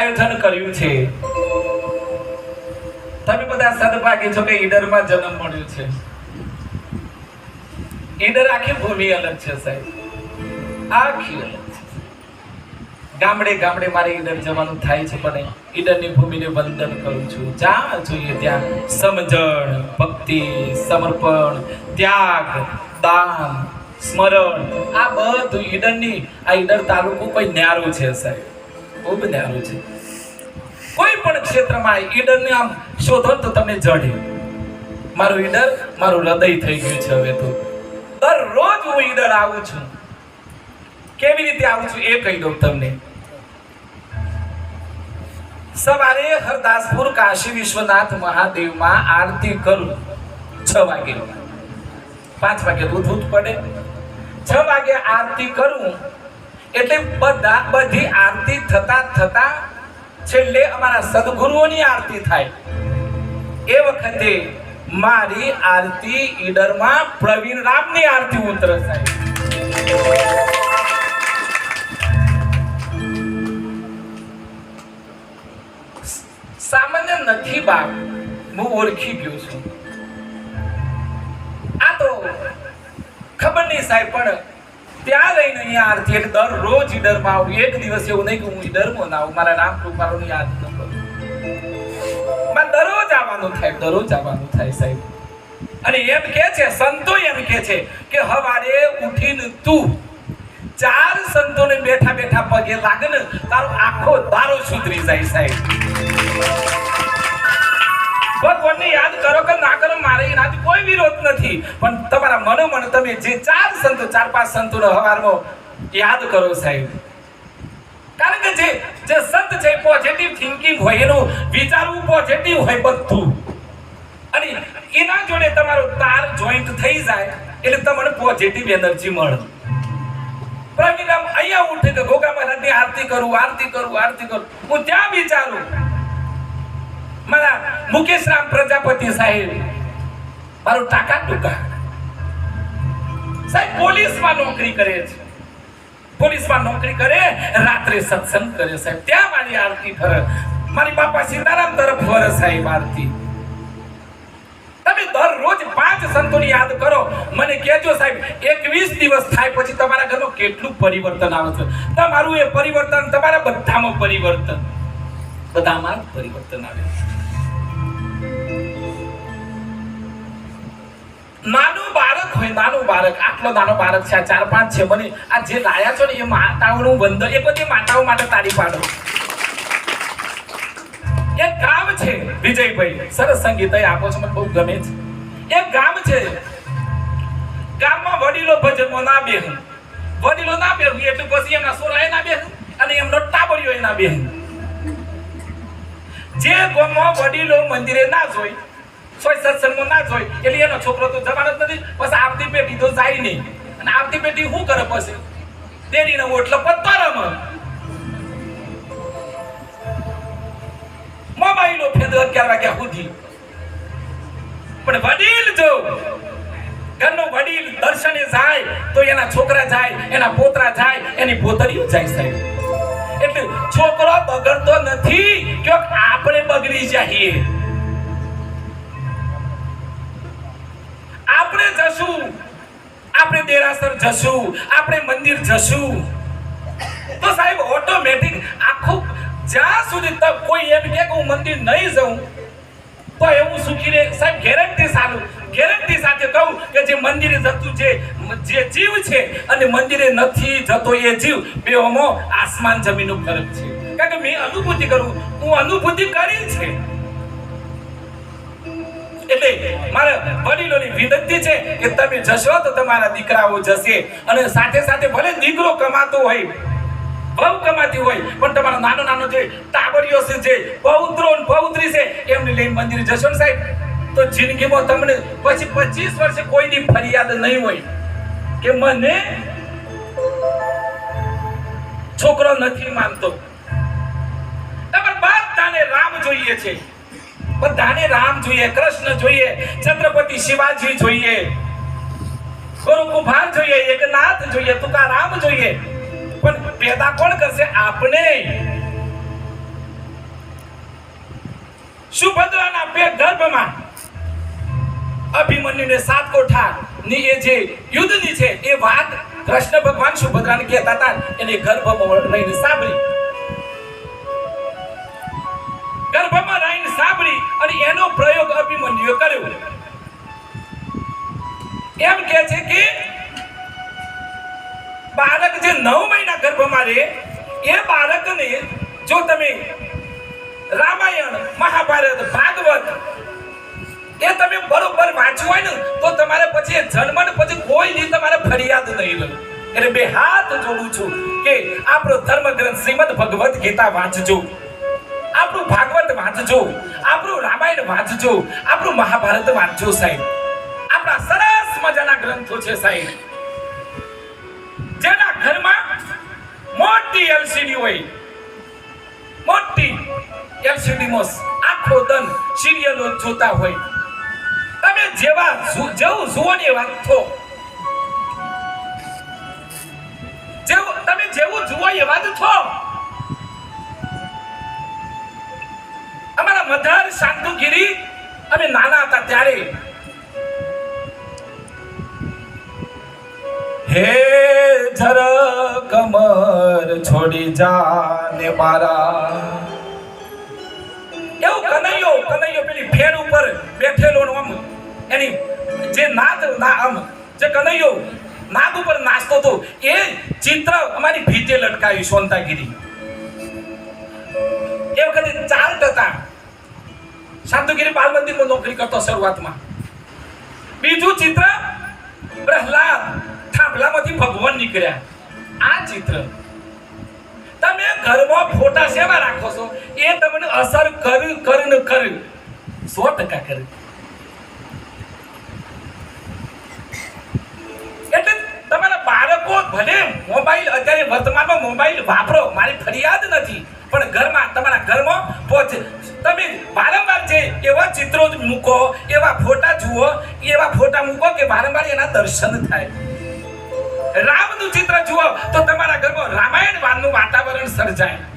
આયોજન કર્યું છે. તમે બધા સદભાગી છો કે ઈડરમાં જન્મ મળ્યો છે. ઈડર આખી ભૂમિ અલગ છે સાહેબ. આખી અલગ ગામડે ગામડે મારે ઈડર જવાનું થાય છે, પણ ઈડરની ભૂમિને વંદન કરું છું. જ્યાં જોઈએ ત્યાં સમજણ, ભક્તિ, સમર્પણ, ત્યાગ, દાન, સ્મરણ. આ બધું ઈડરની, આ ઈડર તાલુકો કોઈ ન્યારું છે સાહેબ. ખૂબ આવે છે. કોઈ પણ ક્ષેત્રમાં ઈડરને આમ શોધો તો તમને જડે. મારું ઈડર, મારું હૃદય થઈ ગયું છે હવે તો. દરરોજ હું ઈડર આવું છું. કેવી રીતે આવું છું એ કહી દઉં તમને. સવારે હરદાસપુર કાશી વિશ્વનાથ મહાદેવમાં આરતી કરું. છ વાગે. પાંચ વાગે દૂધ પડે. છ વાગે આરતી કરું. એટલે બધા બધી આરતી થતા થતા છેલ્લે અમારા સદગુરુઓની આરતી થાય. એ વખતે મારી આરતી ઈડરમાં પ્રવીણ રામની આરતી ઉતર સાહેબ સામાન્ય નથી બાપ, હું ઓળખી ગયો છું. આ તો ખબર નહીં સાહેબ, પણ ત્યાં રહીને અહીંયા આરતી. એટલે દરરોજ ઈડરમાં આવું. એક દિવસ એવું નહીં કે હું ઈડરમાં ના આવું. મારા રામ કૃપાળુની યાદ ન કરું. દરરોજ આવવાનું થાય, દરરોજ આવવાનું થાય સાહેબ. અને એમ કે છે, સંતો એમ કે છે કે હવારે ઉઠીને તું ચાર સંતોને બેઠા બેઠા પગે લાગે ને તારો આખો દારો સુધરી જાય સાહેબ. ભગવાનને યાદ કરો કે ના કરો, મારે એનાથી કોઈ વિરોધ નથી. પણ તમારા મનોમન તમે જે ચાર સંતો, ચાર પાંચ સંતોનો હવારમાં યાદ કરો સાહેબ. કારણ કે જે જે સંત છે પોઝિટિવ થિંકિંગ હોય, એનું વિચારવું પોઝિટિવ હોય બધું. અને એના જોડે તમારો તાર જોઈન્ટ થઈ જાય, એટલે તમને પોઝિટિવ એનર્જી મળે. પ્રવીરામ અહીંયા ઉઠે કે ગોગા મહારાજની આરતી કરું આરતી કરું આરતી કરું. હું ત્યાં વિચારું. મારા મુકેશ રામ પ્રજાપતિ સાહેબ મારું ટાકા ટૂંકા સાહેબ પોલીસમાં નોકરી કરે છે પોલીસમાં નોકરી કરે રાત્રે સત્સંગ કરે સાહેબ ત્યાં મારી આરતી ફરે મારી બાપા સીતારામ તરફ ફરે સાહેબ આરતી તમે દરરોજ પાંચ સંતોની યાદ કરો મને કહેજો સાહેબ, એકવીસ દિવસ થાય પછી તમારા ઘરનું કેટલું પરિવર્તન આવે છે? તમારું એ પરિવર્તન તમારા બધામાં પરિવર્તન. બધામાં પરિવર્તન આવે છે. નાનું બાળક, આટલો નાનો બાળક છે ચાર પાંચ છે મને. આ જે લાયા છો ને એ માતાઓનું વંદન, એ બધી માતાઓ માટે તારી પાડો. એક ગામ છે, વિજયભાઈ, સરસ સંગીત આપો છો, મને બહુ ગમે છે. એક ગામ છે, ગામમાં વડીલો ભજનમાં ના બેહ. વડીલો ના બેહ, એટલે પછી એમના સોરા ના બેહ અને એમનો ટાબરિયો ના બેહ. જે ગામમાં વડીલો મંદિરે ના જોઈ સોય સત્સંગમાં ના જોઈ એટલે એનો છોકરો તો જવાનો જ નથી. પછી આવતી પેઢી તો જાય નહીં. અને આવતી પેઢી શું કરે પછી? દેરીનો ઓટલો પત્તો રમે મોબાઈલો ફેદ અગિયાર વાગ્યા સુધી. પણ વડીલ જો ઘરનો વડીલ દર્શને જાય, તો એના છોકરા જાય, એના પોતરા જાય, એની પોતરીઓ જાય સાહેબ. એટલે છોકરો બગડતો નથી. કે આપણે બગડી જઈએ. આપણે જશું. આપણે દેરાસર જશું. આપણે મંદિર જશું. તો સાહેબ ઓટોમેટિક આખું જ્યાં સુધી તક કોઈ એમ કે હું મંદિર નહીં જાઉં, તો એવું સુખી રહે સાહેબ ગેરંટી સારું. ગેરંટી સાથે કહું કે જે મંદિરે જતું છે જે જીવ છે અને મંદિરે નથી જતો એ જીવ બેઓમાં આસમાન જમીનનો ફરક છે. કારણ કે મેં અનુભૂતિ કરું, હું અનુભૂતિ કરી છે. એટલે મારે વડીલોની વિનંતી છે કે તમે જશો તો તમારા દીકરાઓ જશે. અને સાથે સાથે ભલે દીકરો કમાતો હોય, બહુ કમાતી હોય, પણ તમારો નાનો નાનો જે ટાબરિયો છે પૌત્રો પૌત્રી છે, એમને લઈને મંદિરે જશો ને સાહેબ? તો જિંદગીમાં તમને પછી પચીસ વર્ષે કોઈની ફરિયાદ નહીં હોય કે મને છોકરો નથી માનતો. તમારે બધાને રામ જોઈએ છે. બધાને રામ જોઈએ, કૃષ્ણ જોઈએ, છત્રપતિ શિવાજી જોઈએ, ગુરુ જોઈએ, એકનાથ જોઈએ, તુકારામ જોઈએ. પણ પેદા કોણ કરશે? આપણે. સુભદ્રાના બે ગર્ભમાં અભિમન્યુને સાત કોઠા ની એ જે યુદ્ધની છે, એ વાત કૃષ્ણ ભગવાન સુભદ્રાને કહેતા હતા, એને ગર્ભમાં રહીને સાંભળી. ગર્ભમાં રહીને સાંભળી અને એનો પ્રયોગ અભિમન્યુએ કર્યો. એમ કહે છે કે બાળક જે નવ મહિના ગર્ભમાં રહે, એ બાળકને જો તમે રામાયણ, મહાભારત, ભાગવત એ તમે બરોબર વાંચ્યું હોય ને, તો તમારે પછી જન્મ પછી કોઈ દી તમારે ફરિયાદ નહીં રહે. એટલે બે હાથ જોડું છું કે આપણો ધર્મ ગ્રંથ શ્રીમદ ભગવદ્ ગીતા વાંચજો. આપણું વાંચજો આપણું રામાયણ વાંચજો આપણું મહાભારત વાંચજો સાહેબ. આપણા સરસ મજાના ગ્રંથો છે સાહેબ. જેના ઘરમાં મોટી એલસીડી હોય. મોટી એલસીડી માં આખો દન સિરિયલો જોતા હોય. તમે જેવા જેવું જુઓ ને થો જેવું, તમે જેવું જુઓ એવા જ અમારા મધાર શાંતુગીરી અમે નાના હતા ત્યારે. હે જર કમર છોડી જાને મારા. એવું કનૈયો કનૈયો પેલી ફેર ઉપર બેઠેલો ને આમ, એની જે નાદ, ના, આમ, જે કનૈયો નાદ ઉપર નાચતો હતો, એ ચિત્ર અમારી ભીતે લટકાવી સોનતાગીરી. એ વખતે ચાર હતા. શાંતુગીરી બાલ મંદિરમાં નોકરી કરતો શરૂઆતમાં. બીજું ચિત્ર પ્રહલાદ થાંભલામાંથી ભગવાન નીકળ્યા. આ ચિત્ર તમે ઘરમાં ફોટા સેવા રાખો છો? એ તમને અસર કર કર ન કર. સો ટકા કરે. એટલે તમારા બાળકો ભલે મોબાઈલ, અત્યારે વર્તમાનમાં મોબાઈલ વાપરો, મારી ફરિયાદ નથી, પણ ઘરમાં, તમારા ઘરમાં પહોંચે. તમે વારંવાર જે એવા ચિત્રો મૂકો, એવા ફોટા જુઓ, એવા ફોટા મૂકો કે વારંવાર એના દર્શન થાય. રામનું ચિત્ર જુઓ, તો તમારા ઘરમાં રામાયણ વાનનું વાતાવરણ સર્જાય.